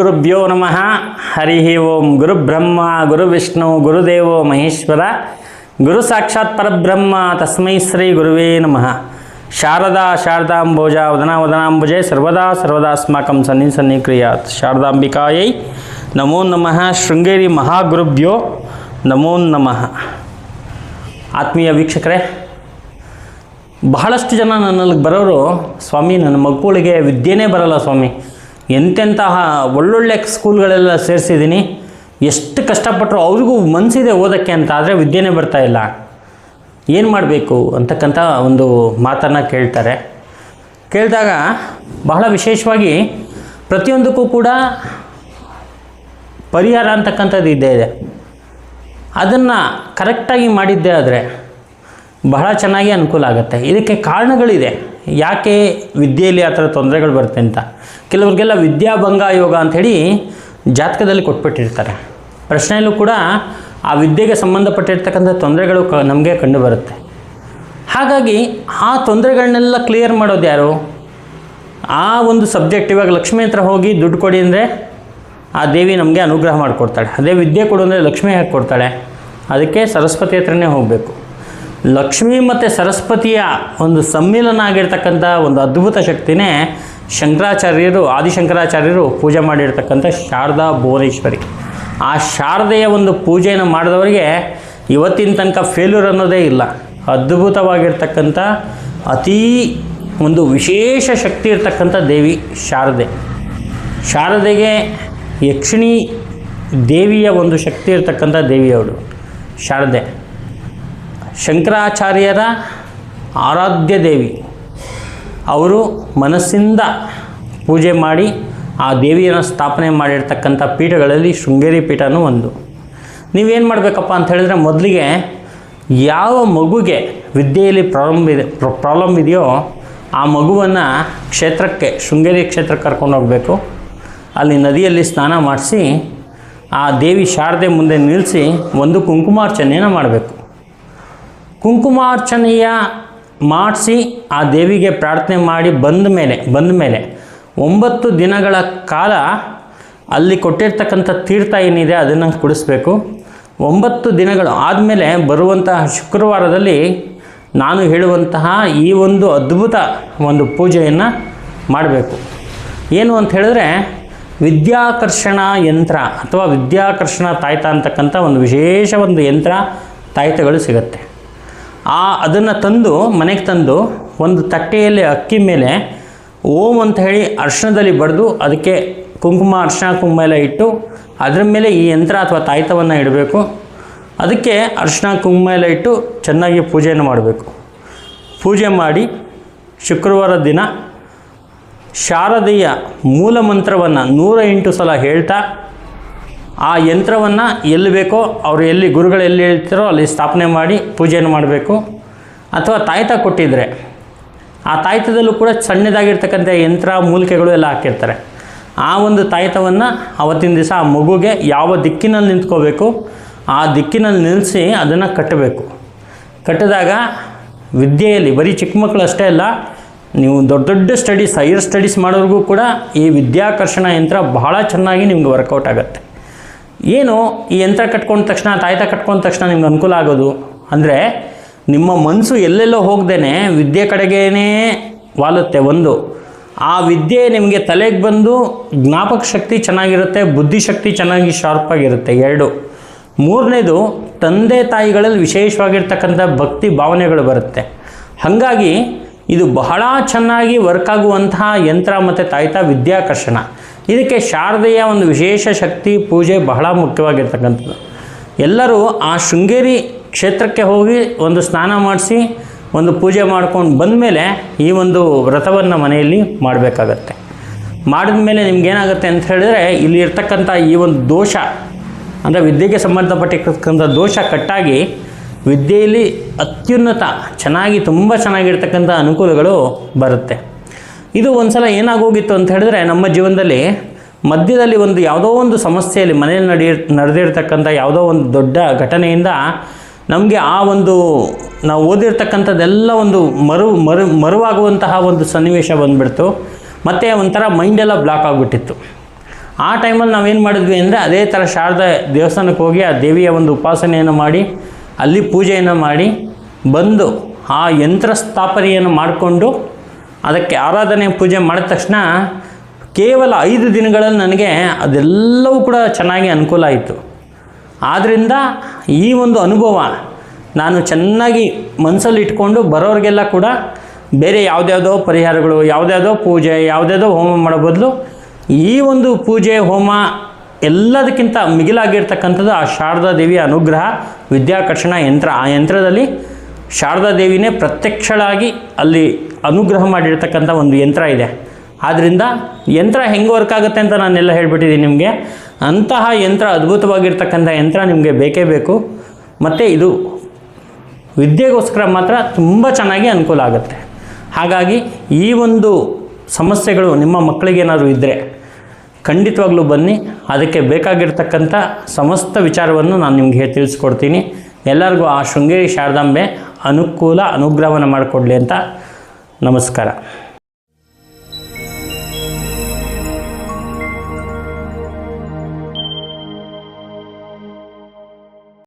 ಗುರುಭ್ಯೋ ನಮಃ. ಹರಿ ಓಂ ಗುರುಬ್ರಹ್ಮ ಗುರುವಿಷ್ಣು ಗುರುದೇವೋ ಮಹೇಶ್ವರ. ಗುರು ಸಾಕ್ಷಾತ್ ಪರಬ್ರಹ್ಮ, ತಸ್ಮೈ ಶ್ರೀ ಗುರುವೇ ನಮಃ. ಶಾರದಾ ಶಾರದಾಂಬೋಜ ವದನಾ ವದನಾಂಬುಜೆ ಸರ್ವದಾ ಸರ್ವದಾಸ್ಮಾಕಂ ಸನ್ನಿ ಸನ್ನಿ ಕ್ರಿಯಾತ್ ಶಾರದಾಂಬಿಕಾಯೈ ನಮೋ ನಮಃ. ಶೃಂಗೇರಿ ಮಹಾಗುರುಭ್ಯೋ ನಮೋ ನಮಃ. ಆತ್ಮೀಯ ವೀಕ್ಷಕರೇ, ಬಹಳಷ್ಟು ಜನ ನನ್ನಲ್ಲಿ ಬರೋರು, ಸ್ವಾಮಿ, ನನ್ನ ಮಕ್ಕಳಿಗೆ ವಿದ್ಯೆನೇ ಬರಲ್ಲ ಸ್ವಾಮಿ. ಎಂತೆಂತಹ ಒಳ್ಳೊಳ್ಳೆ ಸ್ಕೂಲ್ಗಳೆಲ್ಲ ಸೇರಿಸಿದ್ದೀನಿ. ಎಷ್ಟು ಕಷ್ಟಪಟ್ಟರು ಅವ್ರಿಗೂ ಮನಸ್ಸಿದೆ ಓದೋಕ್ಕೆ ಅಂತ ಆದರೆ ವಿದ್ಯೆನೇ ಬರ್ತಾ ಇಲ್ಲ. ಏನು ಮಾಡಬೇಕು ಅಂತಕ್ಕಂಥ ಒಂದು ಮಾತನ್ನು ಕೇಳ್ತಾರೆ. ಕೇಳಿದಾಗ ಬಹಳ ವಿಶೇಷವಾಗಿ ಪ್ರತಿಯೊಂದಕ್ಕೂ ಕೂಡ ಪರಿಹಾರ ಅಂತಕ್ಕಂಥದ್ದು ಇದ್ದೇ ಇದೆ. ಅದನ್ನು ಕರೆಕ್ಟಾಗಿ ಮಾಡಿದ್ದೇ ಆದರೆ ಬಹಳ ಚೆನ್ನಾಗಿ ಅನುಕೂಲ ಆಗುತ್ತೆ. ಇದಕ್ಕೆ ಕಾರಣಗಳಿದೆ. ಯಾಕೆ ವಿದ್ಯೆಯಲ್ಲಿ ಆ ಥರ ತೊಂದರೆಗಳು ಬರುತ್ತೆ ಅಂತ? ಕೆಲವ್ರಿಗೆಲ್ಲ ವಿದ್ಯಾಭಂಗ ಯೋಗ ಅಂಥೇಳಿ ಜಾತಕದಲ್ಲಿ ಕೊಟ್ಬಿಟ್ಟಿರ್ತಾರೆ. ಪ್ರಶ್ನೆಯಲ್ಲೂ ಕೂಡ ಆ ವಿದ್ಯೆಗೆ ಸಂಬಂಧಪಟ್ಟಿರ್ತಕ್ಕಂಥ ತೊಂದರೆಗಳು ಕ, ನಮಗೆ ಕಂಡು ಬರುತ್ತೆ. ಹಾಗಾಗಿ ಆ ತೊಂದರೆಗಳನ್ನೆಲ್ಲ ಕ್ಲಿಯರ್ ಮಾಡೋದು ಯಾರು? ಆ ಒಂದು ಸಬ್ಜೆಕ್ಟ್ ಇವಾಗ ಲಕ್ಷ್ಮಿ ಹತ್ರ ಹೋಗಿ ದುಡ್ಡು ಕೊಡಿ ಅಂದರೆ ಆ ದೇವಿ ನಮಗೆ ಅನುಗ್ರಹ ಮಾಡಿಕೊಡ್ತಾಳೆ. ಅದೇ ವಿದ್ಯೆ ಕೊಡು ಅಂದರೆ ಲಕ್ಷ್ಮಿ ಹಾಕಿ ಕೊಡ್ತಾಳೆ ಅದಕ್ಕೆ ಸರಸ್ವತಿ ಹತ್ರನೇ ಹೋಗಬೇಕು. ಲಕ್ಷ್ಮಿ ಮತ್ತು ಸರಸ್ವತಿಯ ಒಂದು ಸಮ್ಮಿಲನ ಆಗಿರ್ತಕ್ಕಂಥ ಒಂದು ಅದ್ಭುತ ಶಕ್ತಿನೇ ಶಂಕರಾಚಾರ್ಯರು, ಆದಿಶಂಕರಾಚಾರ್ಯರು ಪೂಜೆ ಮಾಡಿರ್ತಕ್ಕಂಥ ಶಾರದಾ ಭುವನೇಶ್ವರಿ. ಆ ಶಾರದೆಯ ಒಂದು ಪೂಜೆಯನ್ನು ಮಾಡಿದವರಿಗೆ ಇವತ್ತಿನ ತನಕ ಫೇಲ್ಯೂರ್ ಅನ್ನೋದೇ ಇಲ್ಲ. ಅದ್ಭುತವಾಗಿರ್ತಕ್ಕಂಥ ಅತೀ ಒಂದು ವಿಶೇಷ ಶಕ್ತಿ ಇರ್ತಕ್ಕಂಥ ದೇವಿ ಶಾರದೆ. ಶಾರದೆಗೆ ಯಕ್ಷಿಣಿ ದೇವಿಯ ಒಂದು ಶಕ್ತಿ ಇರ್ತಕ್ಕಂಥ ದೇವಿಯವಳು ಶಾರದೆ. ಶಂಕರಾಚಾರ್ಯರ ಆರಾಧ್ಯ ದೇವಿ. ಅವರು ಮನಸ್ಸಿಂದ ಪೂಜೆ ಮಾಡಿ ಆ ದೇವಿಯನ್ನು ಸ್ಥಾಪನೆ ಮಾಡಿರ್ತಕ್ಕಂಥ ಪೀಠಗಳಲ್ಲಿ ಶೃಂಗೇರಿ ಪೀಠನೂ ಒಂದು. ನೀವೇನು ಮಾಡಬೇಕಪ್ಪ ಅಂತ ಹೇಳಿದ್ರೆ ಮೊದಲಿಗೆ ಯಾವ ಮಗುಗೆ ವಿದ್ಯೆಯಲ್ಲಿ ಪ್ರಾರಂಭ ಇದೆ ಪ್ರಾಬ್ಲಮ್ ಇದೆಯೋ ಆ ಮಗುವನ್ನು ಕ್ಷೇತ್ರಕ್ಕೆ, ಶೃಂಗೇರಿ ಕ್ಷೇತ್ರಕ್ಕೆ ಕರ್ಕೊಂಡು ಹೋಗಬೇಕು. ಅಲ್ಲಿ ನದಿಯಲ್ಲಿ ಸ್ನಾನ ಮಾಡಿಸಿ, ಆ ದೇವಿ ಶಾರದೆ ಮುಂದೆ ನಿಲ್ಲಿಸಿ ಒಂದು ಕುಂಕುಮಾರ್ಚನೆಯನ್ನು ಮಾಡಬೇಕು. ಕುಂಕುಮಾರ್ಚನೆಯ ಮಾಡಿಸಿ ಆ ದೇವಿಗೆ ಪ್ರಾರ್ಥನೆ ಮಾಡಿ ಬಂದ ಮೇಲೆ ಬಂದ ಮೇಲೆ ಒಂಬತ್ತು ದಿನಗಳ ಕಾಲ ಅಲ್ಲಿ ಕೊಟ್ಟಿರ್ತಕ್ಕಂಥ ತೀರ್ಥ ಏನಿದೆ ಅದನ್ನು ಕುಡಿಸ್ಬೇಕು. ಒಂಬತ್ತು ದಿನಗಳು ಆದಮೇಲೆ ಬರುವಂತಹ ಶುಕ್ರವಾರದಲ್ಲಿ ನಾನು ಹೇಳುವಂತಹ ಈ ಒಂದು ಅದ್ಭುತ ಒಂದು ಪೂಜೆಯನ್ನು ಮಾಡಬೇಕು. ಏನು ಅಂತ ಹೇಳಿದ್ರೆ ವಿದ್ಯಾಕರ್ಷಣ ಯಂತ್ರ ಅಥವಾ ವಿದ್ಯಾಕರ್ಷಣ ತಾಯ್ತ ಅಂತಕ್ಕಂಥ ಒಂದು ವಿಶೇಷ ಒಂದು ಯಂತ್ರ ತಾಯ್ತಗಳು ಸಿಗುತ್ತೆ. ಆ ಅದನ್ನು ತಂದು ಮನೆಗೆ ತಂದು ಒಂದು ತಟ್ಟೆಯಲ್ಲಿ ಅಕ್ಕಿ ಮೇಲೆ ಓಂ ಅಂತ ಹೇಳಿ ಅರ್ಶನದಲ್ಲಿ ಬಡಿದು ಅದಕ್ಕೆ ಕುಂಕುಮ, ಅರ್ಶನ, ಕುಂಕುಮ ಎಲ್ಲ ಇಟ್ಟು ಅದರ ಮೇಲೆ ಈ ಯಂತ್ರ ಅಥವಾ ತಾಯ್ತವನ್ನು ಇಡಬೇಕು. ಅದಕ್ಕೆ ಅರ್ಶನ, ಕುಂಕುಮ ಎಲ್ಲ ಇಟ್ಟು ಚೆನ್ನಾಗಿ ಪೂಜೆಯನ್ನು ಮಾಡಬೇಕು. ಪೂಜೆ ಮಾಡಿ ಶುಕ್ರವಾರ ದಿನ ಶಾರದೆಯ ಮೂಲ ಮಂತ್ರವನ್ನು ನೂರ ಎಂಟು ಸಲ ಹೇಳ್ತಾ ಆ ಯಂತ್ರವನ್ನು ಎಲ್ಲಿ ಬೇಕೋ ಅವರು ಎಲ್ಲಿ ಗುರುಗಳು ಎಲ್ಲಿ ಹೇಳ್ತಿರೋ ಅಲ್ಲಿ ಸ್ಥಾಪನೆ ಮಾಡಿ ಪೂಜೆಯನ್ನು ಮಾಡಬೇಕು. ಅಥವಾ ತಾಯ್ತ ಕೊಟ್ಟಿದ್ದರೆ ಆ ತಾಯ್ತದಲ್ಲೂ ಕೂಡ ಸಣ್ಣದಾಗಿರ್ತಕ್ಕಂಥ ಯಂತ್ರ, ಮೂಲಿಕೆಗಳು ಎಲ್ಲ ಹಾಕಿರ್ತಾರೆ. ಆ ಒಂದು ತಾಯ್ತವನ್ನು ಅವತ್ತಿನ ದಿವಸ ಆ ಮಗುಗೆ ಯಾವ ದಿಕ್ಕಿನಲ್ಲಿ ನಿಂತ್ಕೋಬೇಕು, ಆ ದಿಕ್ಕಿನಲ್ಲಿ ನಿಲ್ಲಿಸಿ ಅದನ್ನು ಕಟ್ಟಬೇಕು. ಕಟ್ಟಿದಾಗ ವಿದ್ಯೆಯಲ್ಲಿ, ಬರೀ ಚಿಕ್ಕ ಮಕ್ಕಳು ಅಷ್ಟೇ ಅಲ್ಲ, ನೀವು ದೊಡ್ಡ ದೊಡ್ಡ ಸ್ಟಡೀಸ್ ಹೈಯರ್ ಸ್ಟಡೀಸ್ ಮಾಡೋರಿಗೂ ಕೂಡ ಈ ವಿದ್ಯಾಕರ್ಷಣ ಯಂತ್ರ ಬಹಳ ಚೆನ್ನಾಗಿ ನಿಮ್ಗೆ ವರ್ಕೌಟ್ ಆಗುತ್ತೆ. ಏನು ಈ ಯಂತ್ರ ಕಟ್ಕೊಂಡ ತಕ್ಷಣ, ತಾಯ್ತ ಕಟ್ಕೊಂಡ ತಕ್ಷಣ ನಿಮ್ಗೆ ಅನುಕೂಲ ಆಗೋದು? ಅಂದರೆ ನಿಮ್ಮ ಮನಸ್ಸು ಎಲ್ಲೆಲ್ಲೋ ಹೋಗ್ದೇ ವಿದ್ಯೆ ಕಡೆಗೇನೇ ವಾಲುತ್ತೆ ಒಂದು. ಆ ವಿದ್ಯೆ ನಿಮಗೆ ತಲೆಗೆ ಬಂದು ಜ್ಞಾಪಕ ಶಕ್ತಿ ಚೆನ್ನಾಗಿರುತ್ತೆ ಬುದ್ಧಿಶಕ್ತಿ ಚೆನ್ನಾಗಿ ಶಾರ್ಪಾಗಿರುತ್ತೆ ಎರಡು. ಮೂರನೇದು, ತಂದೆ ತಾಯಿಗಳಲ್ಲಿ ವಿಶೇಷವಾಗಿರ್ತಕ್ಕಂಥ ಭಕ್ತಿ ಭಾವನೆಗಳು ಬರುತ್ತೆ. ಹಾಗಾಗಿ ಇದು ಬಹಳ ಚೆನ್ನಾಗಿ ವರ್ಕ್ ಆಗುವಂತಹ ಯಂತ್ರ ಮತ್ತು ತಾಯ್ತ ವಿದ್ಯಾಕರ್ಷಣ. ಇದಕ್ಕೆ ಶಾರದೆಯ ಒಂದು ವಿಶೇಷ ಶಕ್ತಿ ಪೂಜೆ ಬಹಳ ಮುಖ್ಯವಾಗಿರ್ತಕ್ಕಂಥದ್ದು. ಎಲ್ಲರೂ ಆ ಶೃಂಗೇರಿ ಕ್ಷೇತ್ರಕ್ಕೆ ಹೋಗಿ ಒಂದು ಸ್ನಾನ ಮಾಡಿಸಿ, ಒಂದು ಪೂಜೆ ಮಾಡ್ಕೊಂಡು ಬಂದಮೇಲೆ ಈ ಒಂದು ವ್ರತವನ್ನು ಮನೆಯಲ್ಲಿ ಮಾಡಬೇಕಾಗತ್ತೆ. ಮಾಡಿದ ಮೇಲೆ ನಿಮ್ಗೇನಾಗುತ್ತೆ ಅಂತ ಹೇಳಿದ್ರೆ, ಇಲ್ಲಿ ಇರ್ತಕ್ಕಂಥ ಈ ಒಂದು ದೋಷ, ಅಂದರೆ ವಿದ್ಯೆಗೆ ಸಂಬಂಧಪಟ್ಟಿರ್ತಕ್ಕಂಥ ದೋಷ ಕಟ್ಟಾಗಿ ವಿದ್ಯೆಯಲ್ಲಿ ಅತ್ಯುನ್ನತ, ಚೆನ್ನಾಗಿ ತುಂಬ ಚೆನ್ನಾಗಿರ್ತಕ್ಕಂಥ ಅನುಕೂಲಗಳು ಬರುತ್ತೆ. ಇದು ಒಂದು ಸಲ ಏನಾಗೋಗಿತ್ತು ಅಂತ ಹೇಳಿದ್ರೆ ನಮ್ಮ ಜೀವನದಲ್ಲಿ ಮಧ್ಯದಲ್ಲಿ ಒಂದು ಯಾವುದೋ ಒಂದು ಸಮಸ್ಯೆಯಲ್ಲಿ ಮನೆಯಲ್ಲಿ ನಡೆಯ, ನಡೆದಿರ್ತಕ್ಕಂಥ ಯಾವುದೋ ಒಂದು ದೊಡ್ಡ ಘಟನೆಯಿಂದ ನಮಗೆ ಆ ಒಂದು ನಾವು ಓದಿರ್ತಕ್ಕಂಥದ್ದೆಲ್ಲ ಒಂದು ಮರು ಮರು, ಮರುವಾಗುವಂತಹ ಒಂದು ಸನ್ನಿವೇಶ ಬಂದುಬಿಡ್ತು. ಮತ್ತು ಒಂಥರ ಮೈಂಡೆಲ್ಲ ಬ್ಲಾಕ್ ಆಗಿಬಿಟ್ಟಿತ್ತು. ಆ ಟೈಮಲ್ಲಿ ನಾವೇನು ಮಾಡಿದ್ವಿ ಅಂದರೆ ಅದೇ ಥರ ಶಾರದಾ ದೇವಸ್ಥಾನಕ್ಕೆ ಹೋಗಿ ಆ ದೇವಿಯ ಒಂದು ಉಪಾಸನೆಯನ್ನು ಮಾಡಿ, ಅಲ್ಲಿ ಪೂಜೆಯನ್ನು ಮಾಡಿ, ಬಂದು ಆ ಯಂತ್ರ ಸ್ಥಾಪನೆಯನ್ನು ಮಾಡಿಕೊಂಡು ಅದಕ್ಕೆ ಆರಾಧನೆ ಪೂಜೆ ಮಾಡಿದ ತಕ್ಷಣ ಕೇವಲ ಐದು ದಿನಗಳಲ್ಲಿ ನನಗೆ ಅದೆಲ್ಲವೂ ಕೂಡ ಚೆನ್ನಾಗಿ ಅನುಕೂಲ ಆಯಿತು. ಆದ್ದರಿಂದ ಈ ಒಂದು ಅನುಭವ ನಾನು ಚೆನ್ನಾಗಿ ಮನಸ್ಸಲ್ಲಿ ಇಟ್ಕೊಂಡು ಬರೋರಿಗೆಲ್ಲ ಕೂಡ ಬೇರೆ ಯಾವುದ್ಯಾವುದೋ ಪರಿಹಾರಗಳು, ಯಾವುದ್ಯಾವುದೋ ಪೂಜೆ, ಯಾವುದ್ಯಾವುದೋ ಹೋಮ ಮಾಡೋ ಬದಲು ಈ ಒಂದು ಪೂಜೆ, ಹೋಮ ಎಲ್ಲದಕ್ಕಿಂತ ಮಿಗಿಲಾಗಿರ್ತಕ್ಕಂಥದ್ದು ಆ ಶಾರದಾ ದೇವಿಯ ಅನುಗ್ರಹ, ವಿದ್ಯಾಕರ್ಷಣ ಯಂತ್ರ. ಆ ಯಂತ್ರದಲ್ಲಿ ಶಾರದಾ ದೇವಿನೇ ಪ್ರತ್ಯಕ್ಷಳಾಗಿ ಅಲ್ಲಿ ಅನುಗ್ರಹ ಮಾಡಿರ್ತಕ್ಕಂಥ ಒಂದು ಯಂತ್ರ ಇದೆ. ಆದ್ದರಿಂದ ಯಂತ್ರ ಹೆಂಗೆ ವರ್ಕ್ ಆಗುತ್ತೆ ಅಂತ ನಾನೆಲ್ಲ ಹೇಳಿಬಿಟ್ಟಿದ್ದೀನಿ ನಿಮಗೆ. ಅಂತಹ ಯಂತ್ರ, ಅದ್ಭುತವಾಗಿರ್ತಕ್ಕಂಥ ಯಂತ್ರ ನಿಮಗೆ ಬೇಕೇ ಬೇಕು. ಮತ್ತು ಇದು ವಿದ್ಯೆಗೋಸ್ಕರ ಮಾತ್ರ ತುಂಬ ಚೆನ್ನಾಗಿ ಅನುಕೂಲ ಆಗುತ್ತೆ. ಹಾಗಾಗಿ ಈ ಒಂದು ಸಮಸ್ಯೆಗಳು ನಿಮ್ಮ ಮಕ್ಕಳಿಗೇನಾದರೂ ಇದ್ದರೆ ಖಂಡಿತವಾಗ್ಲೂ ಬನ್ನಿ. ಅದಕ್ಕೆ ಬೇಕಾಗಿರ್ತಕ್ಕಂಥ ಸಮಸ್ತ ವಿಚಾರವನ್ನು ನಾನು ನಿಮಗೆ ತಿಳಿಸ್ಕೊಡ್ತೀನಿ. ಎಲ್ಲರಿಗೂ ಆ ಶೃಂಗೇರಿ ಶಾರದಾಂಬೆ ಅನುಕೂಲ ಅನುಗ್ರಹವನ್ನು ಮಾಡಿಕೊಡ್ಲಿ ಅಂತ ನಮಸ್ಕಾರ.